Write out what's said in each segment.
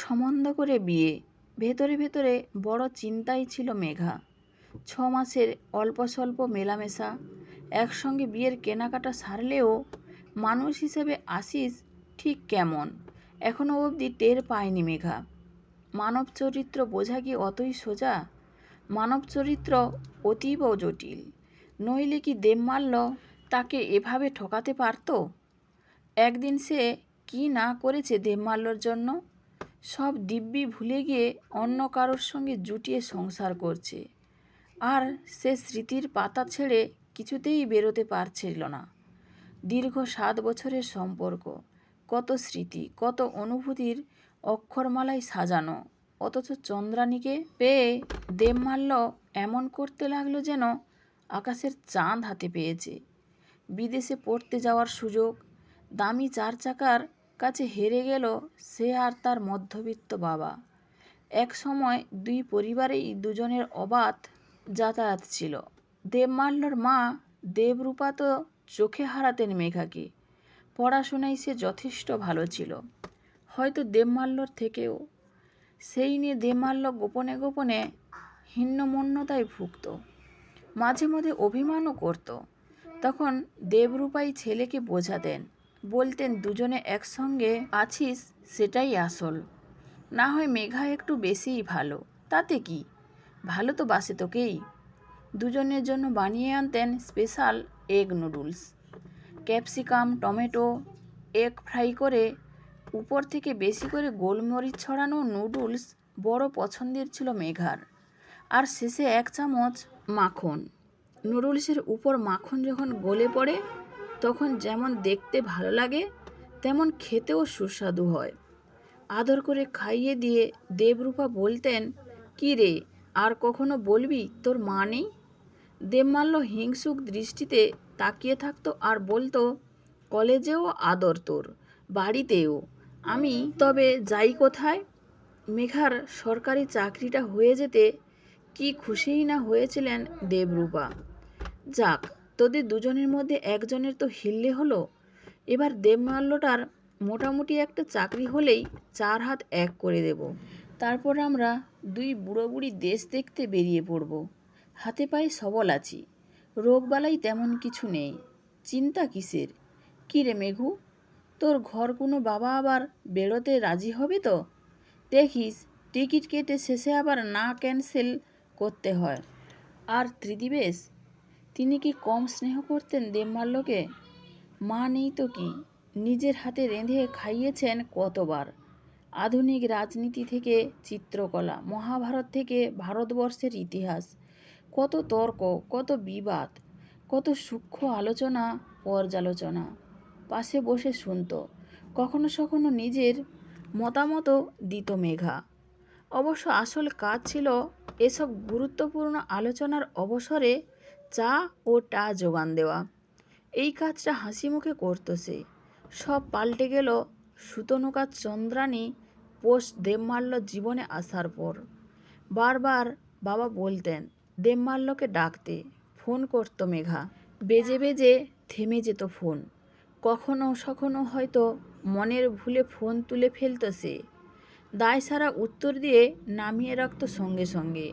সম্বন্ধ করে বিয়ে। ভেতরে ভেতরে বড় চিন্তাই ছিল মেঘা। ছ মাসের অল্প স্বল্প মেলামেশা, একসঙ্গে বিয়ের কেনাকাটা সারলেও মানুষ হিসেবে আশিস ঠিক কেমন? এখনও অবধি টের পায়নি মেঘা। মানব চরিত্র বোঝা কি অতই সোজা? মানব চরিত্র অতীব জটিল। নইলে কি দেবমাল্য তাকে এভাবে ঠকাতে পারতো? একদিন সে কি না করেছে দেবমাল্যর জন্য? সব দিব্যি ভুলে গিয়ে অন্য কারোর সঙ্গে জুটিয়ে সংসার করছে। আর সে স্মৃতির পাতা ছেড়ে কিছুতেই বেরোতে পারছিল না। দীর্ঘ সাত বছরের সম্পর্ক, কত স্মৃতি, কত অনুভূতির অক্ষরমালায় সাজানো, অথচ চন্দ্রানীকে পেয়ে দেবমাল্য এমন করতে লাগল যেন আকাশের চাঁদ হাতে পেয়েছে। বিদেশে পড়তে যাওয়ার সুযোগ, দামি চার চাকার কাছে হেরে গেল সে আর তার মধ্যবিত্ত বাবা। এক সময় দুই পরিবারেই দুজনের অবাধ যাতায়াত ছিল। দেবমাল্যর মা দেবরূপা তো চোখে হারাতেন মেঘাকে। পড়াশোনায় সে যথেষ্ট ভালো ছিল। হয়তো দেবমাল্যর থেকেও। সেই নিয়ে দেবমাল্য গোপনে গোপনে হীনমন্যতায় ভুগত। মাঝে মধ্যে অভিমানও করত। তখন দেবরূপাই ছেলেকে বোঝাতেন বলতেন, দুজনে একসঙ্গে আছিস, সেটাই আসল। না হয় মেঘা একটু বেশিই ভালো। তাতে কি? ভালো তো বাসে তোকেই। দুজনের জন্য বানিয়ে আনতেন special egg noodles. Capsicum, tomato, egg fry করে উপর থেকে বেশি করে গোলমরিচ ছড়ানো নুডলস বড় পছন্দের ছিল মেঘার। আর শেষে এক চামচ মাখন। নুডলসের উপর মাখন যখন গলে পড়ে তখন যেমন দেখতে ভালো লাগে, তেমন খেতেও সুস্বাদু হয়। আদর করে খাইয়ে দিয়ে দেবরূপা বলতেন, কী রে, আর কখনো বলবি তোর মা নেই? দেবমাল্য হিংসুক দৃষ্টিতে তাকিয়ে থাকতো আর বলতো, কলেজেও আদর তোর, বাড়িতেও। আমি তবে যাই কোথায়? মেঘার সরকারি চাকরিটা হয়ে যেতে কি খুশিই না হয়েছিলেন দেবরূপা? যাক তোদের দুজনের মধ্যে একজনের তো হিললে হলো। এবার দেবমাল্যটার মোটামুটি একটা চাকরি হলেই চার হাত এক করে দেব। তারপর আমরা দুই বুড়ো বুড়ি দেশ দেখতে বেরিয়ে পড়ব। হাতে পায়ে সবল আছি। রোগবালাই তেমন কিছু নেই। চিন্তা কিসের? কী রে মেঘু? তোর ঘর কোনো বাবা আবার বেরোতে রাজি হবে তো? দেখিস, টিকিট কেটে শেষে আবার না ক্যান্সেল করতে হয়। আর ত্রিদিবেশ তিনি কি কম স্নেহ করতেন দেবমাল্যকে মা নেই তো কি? নিজের হাতে রেঁধে খাইয়েছেন কতবার? আধুনিক রাজনীতি থেকে চিত্রকলা, মহাভারত থেকে ভারতবর্ষের ইতিহাস। কত তর্ক, কত বিবাদ, কত সূক্ষ্ম আলোচনা, পর্যালোচনা। পাশে বসে শুনত, কখনো সখনো নিজের মতামতও দিত মেঘা। অবশ্য আসল কাজ ছিল এসব গুরুত্বপূর্ণ আলোচনার অবসরে চা ও টা যোগান দেওয়া। এই কাজটা হাসি মুখে করত সে সব পাল্টে গেল সুতনুকা চন্দ্রানী পোস্ট দেবমাল্য জীবনে আসার পর। বারবার বাবা বলতেন দেবমাল্যকে ডাকতে। ফোন করতো মেঘা। বেজে বেজে থেমে যেত ফোন। কখনো সখনো হয়তো মনের ভুলে ফোন তুলে ফেলত সে দায় সারা উত্তর দিয়ে নামিয়ে রাখত সঙ্গে সঙ্গে।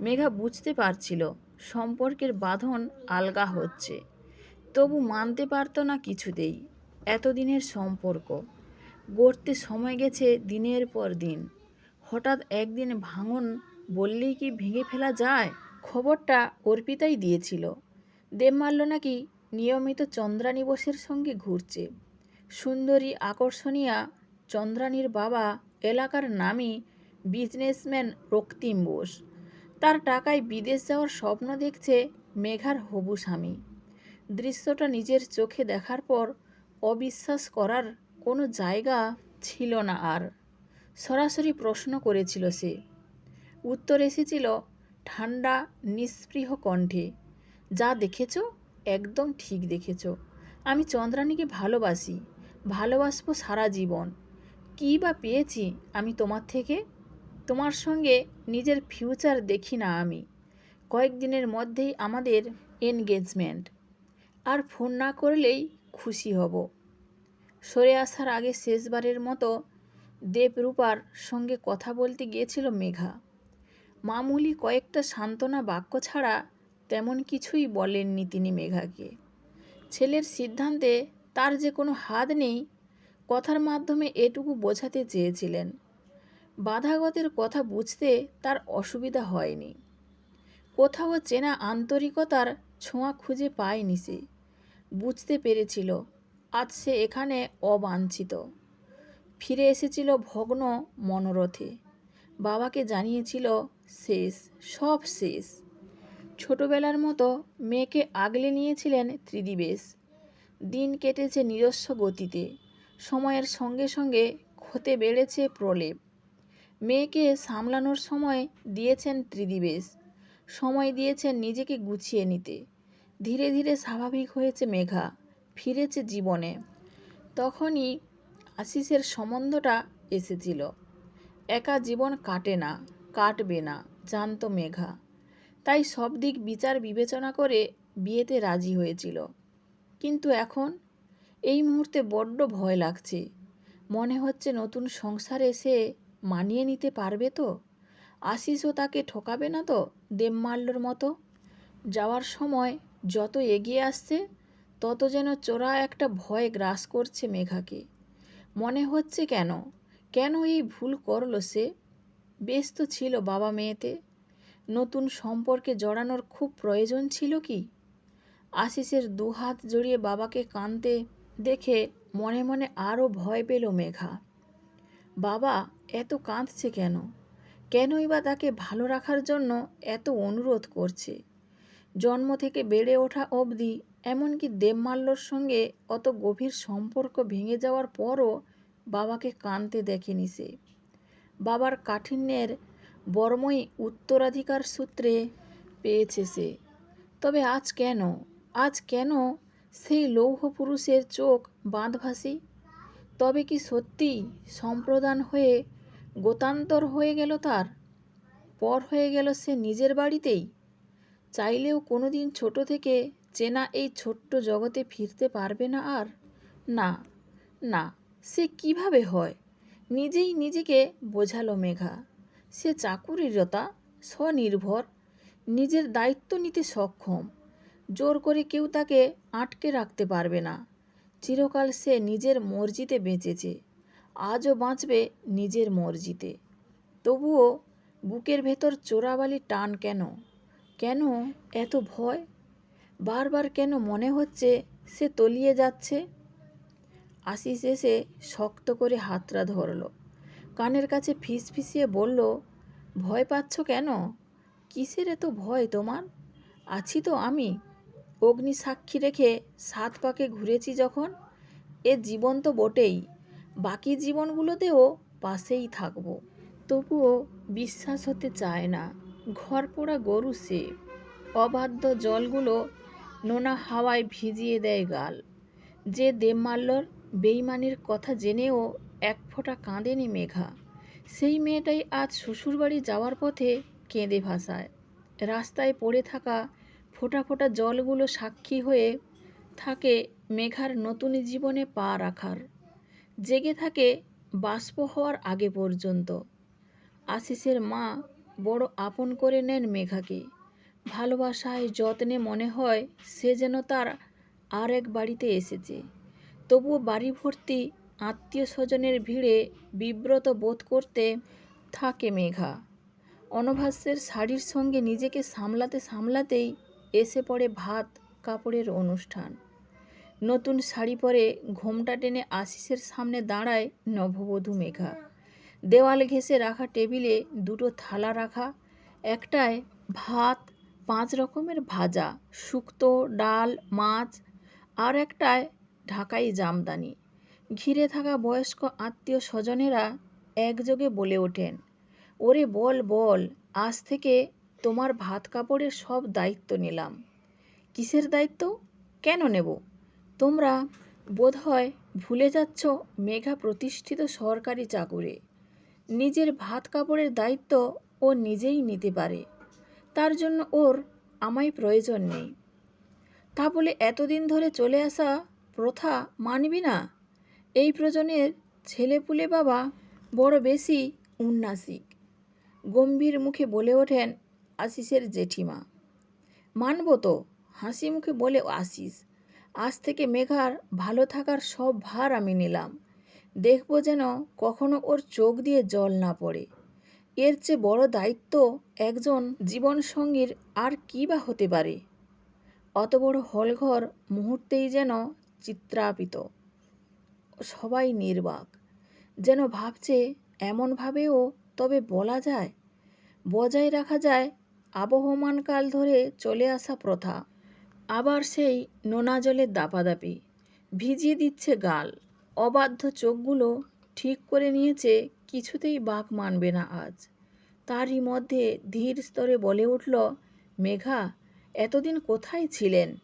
মেঘা বুঝতে পারছিল সম্পর্কের বাঁধন আলগা হচ্ছে। তবু মানতে পারতো না কিছুতেই এতদিনের সম্পর্ক। গড়তে সময় গেছে দিনের পর দিন। হঠাৎ একদিন ভাঙন বললেই কি ভেঙে ফেলা যায়? খবরটা অর্পিতাই দিয়েছিল। দেব দেবমাল্য নাকি নিয়মিত চন্দ্রানী বোসের সঙ্গে ঘুরছে। সুন্দরী আকর্ষণীয়া চন্দ্রানীর বাবা এলাকার নামী বিজনেসম্যান রক্তিম বোস। তার টাকায় বিদেশ যাওয়ার স্বপ্ন দেখছে মেঘার হবু স্বামী। দৃশ্যটা নিজের চোখে দেখার পর অবিশ্বাস করার কোনো জায়গা ছিল না আর। সরাসরি প্রশ্ন করেছিল সে। উত্তর এসেছিল, ঠান্ডা, নিস্পৃহ কণ্ঠে। যা দেখেছ, একদম ঠিক দেখেছ। আমি চন্দ্রানীকে ভালোবাসি, ভালোবাসবো সারা জীবন। কী বা পেয়েছি আমি তোমার থেকে? তোমার সঙ্গে নিজের ফিউচার দেখি না আমি। কয়েকদিনের মধ্যেই আমাদের এনগেজমেন্ট আর ফোন না করলেই খুশি হব। সরে আসার আগে শেষবারের মতো দেবরূপার সঙ্গে কথা বলতে গিয়েছিল মেঘা। মামুলি কয়েকটা সান্ত্বনা বাক্য ছাড়া তেমন কিছুই বলেননি তিনি মেঘাকে। ছেলের সিদ্ধান্তে তার যে কোনো হাত নেই, কথার মাধ্যমে এটুকু বোঝাতে চেয়েছিলেন। বাধাগতের কথা বুঝতে তার অসুবিধা হয়নি। কোথাও চেনা আন্তরিকতার ছোঁয়া খুঁজে পায়নি সে। বুঝতে পেরেছিল, আজ সে এখানে অবাঞ্ছিত। ফিরে এসেছিল ভগ্ন মনোরথে। বাবাকে জানিয়েছিল, শেষ, সব শেষ। ছোটবেলার মতো মেয়েকে আগলে নিয়েছিলেন ত্রিদিবেশ। দিন কেটেছে নিজস্ব গতিতে। সময়ের সঙ্গে সঙ্গে ক্ষতে বেড়েছে প্রলেপ। মেয়েকে সামলানোর সময় দিয়েছেন ত্রিদিবেশ। সময় দিয়েছেন নিজেকে গুছিয়ে নিতে। ধীরে ধীরে স্বাভাবিক হয়েছে মেঘা, ফিরেছে জীবনে। তখনই আশিসের সম্বন্ধটা এসেছিল। একা জীবন কাটে না, কাটবে না, জানতো মেঘা। তাই সব দিক বিচার বিবেচনা করে বিয়েতে রাজি হয়েছিল। কিন্তু এখন এই মুহূর্তে বড্ড ভয় লাগছে। মনে হচ্ছে নতুন সংসারে সে মানিয়ে নিতে পারবে তো? আশিসও তাকে ঠকাবে না তো দেবমাল্যর মতো? যাওয়ার সময় যত এগিয়ে আসছে, তত যেন চোরা একটা ভয় গ্রাস করছে মেঘাকে। মনে হচ্ছে কেন? কেন এই ভুল করল সে? ব্যস্ত ছিল বাবা মেয়েতে। নতুন সম্পর্কে জড়ানোর খুব প্রয়োজন ছিল কি? আশিসের দুহাত জড়িয়ে বাবাকে কাঁদতে দেখে মনে মনে আরও ভয় পেল মেঘা। বাবা, এত কাঁদছে কেন? কেনই বা তাকে ভালো রাখার জন্য এত অনুরোধ করছে? জন্ম থেকে বেড়ে ওঠা অবধি এমনকি দেবমাল্যর সঙ্গে অত গভীর সম্পর্ক ভেঙে যাওয়ার পরও বাবাকে কাঁদতে দেখেনি সে। বাবার কাঠিন্যের বর্মই উত্তরাধিকার সূত্রে পেয়েছে সে। তবে আজ কেন? আজ কেন সেই লৌহ পুরুষের চোখ বাঁধভাসি? তবে কি সত্যি সম্প্রদান হয়ে গোতান্তর হয়ে গেল তার? পর হয়ে গেল সে নিজের বাড়িতেই? চাইলেও কোনো দিন ছোট থেকে চেনা এই ছোট্ট জগতে ফিরতে পারবে না আর? না না, সে কীভাবে হয়? নিজেই নিজেকে বোঝালো মেঘা। সে চাকুরিরতা, স্বনির্ভর, নিজের দায়িত্ব নিতে সক্ষম। জোর করে কেউ তাকে আটকে রাখতে পারবে না। চিরকাল সে নিজের মর্জিতে বেঁচেছে। আজও বাঁচবে নিজের মর্জিতে। তবুও বুকের ভেতর চোরাবালি টান কেন? কেন এত ভয়? বারবার কেন মনে হচ্ছে সে তলিয়ে যাচ্ছে? আশিস এসে শক্ত করে হাতটা ধরল। কানের কাছে ফিসফিসিয়ে বলল, ভয় পাচ্ছ কেন? কিসের এত ভয় তোমার? আছি তো আমি। অগ্নি সাক্ষী রেখে সাত পাকে ঘুরেছি যখন, এ জীবন তো বটেই, বাকি জীবনগুলোতেও পাশেই থাকব। তবুও বিশ্বাস হতে চায় না, ঘর পোড়া গরু সে। অবাধ্য জলগুলো নোনা হাওয়ায় ভিজিয়ে দেয় গাল। যে দেবমাল্যর বেইমানির কথা জেনেও এক ফোঁটা কাঁদেনি মেঘা। সেই মেয়েটাই আজ শ্বশুরবাড়ি যাওয়ার পথে কেঁদে ভাসায়। রাস্তায় পড়ে থাকা ফোঁটা ফোঁটা জলগুলো সাক্ষী হয়ে থাকে মেঘার নতুন জীবনে পা রাখার। জেগে থাকে বাষ্প হওয়ার আগে পর্যন্ত। আশিসের মা বড় আপন করে নেন মেঘাকে। ভালোবাসায় যত্নে মনে হয় সে যেন তার আর এক বাড়িতে এসেছে। তবুও বাড়ি ভর্তি আত্মীয় স্বজনের ভিড়ে বিব্রত বোধ করতে থাকে মেঘা। অনভাস্যের শাড়ির সঙ্গে নিজেকে সামলাতে সামলাতেই এসে পড়ে ভাত, কাপড়ের অনুষ্ঠান। নতুন শাড়ি পরে ঘোমটা টেনে আশিসের সামনে দাঁড়ায় নববধূ মেঘা। দেওয়াল ঘেঁষে রাখা টেবিলে দুটো থালা রাখা, একটায় ভাত, পাঁচ রকমের ভাজা, শুক্তো, ডাল, মাছ, আর একটায় ঢাকাই জামদানি। ঘিরে থাকা বয়স্ক আত্মীয় স্বজনেরা একযোগে বলে ওঠেন, ওরে বল বল, আজ থেকে তোমার ভাত কাপড়ের সব দায়িত্ব নিলাম। কিসের দায়িত্ব? কেন নেব? তোমরা বোধহয় ভুলে যাচ্ছ মেঘা প্রতিষ্ঠিত সরকারি চাকুরে। নিজের ভাত কাপড়ের দায়িত্ব ও নিজেই নিতে পারে। তার জন্য ওর আমায় প্রয়োজন নেই। তা বলে এতদিন ধরে চলে আসা প্রথা মানবি না? এই প্রজনের ছেলেপুলে বাবা বড় বেশি উন্নাসিক। গম্ভীর মুখে বলে ওঠেন আশিসের জেঠিমা। মানব তো, হাসি মুখে বলে আশিস আজ থেকে মেঘার ভালো থাকার সব ভার আমি নিলাম। দেখব যেন কখনো ওর চোখ দিয়ে জল না পড়ে। এর চেয়ে বড় দায়িত্ব একজন জীবনসঙ্গীর আর কী বা হতে পারে? অত বড় হলঘর মুহূর্তেই যেন চিত্রাপিত। সবাই নির্বাক। যেন ভাবছে, এমনভাবেও তবে বলা যায়, বজায় রাখা যায় আবহমানকাল ধরে চলে আসা প্রথা। আবার সেই নোনা জলের দাপাদাপি। ভিজিয়ে দিচ্ছে গাল। অবাধ্য চোখগুলো ঠিক করে নিয়েছে কিছুতেই বাক মানবে না আজ। তারই মধ্যে ধীর স্তরে বলে উঠল, মেঘা, এতদিন কোথায় ছিলেন?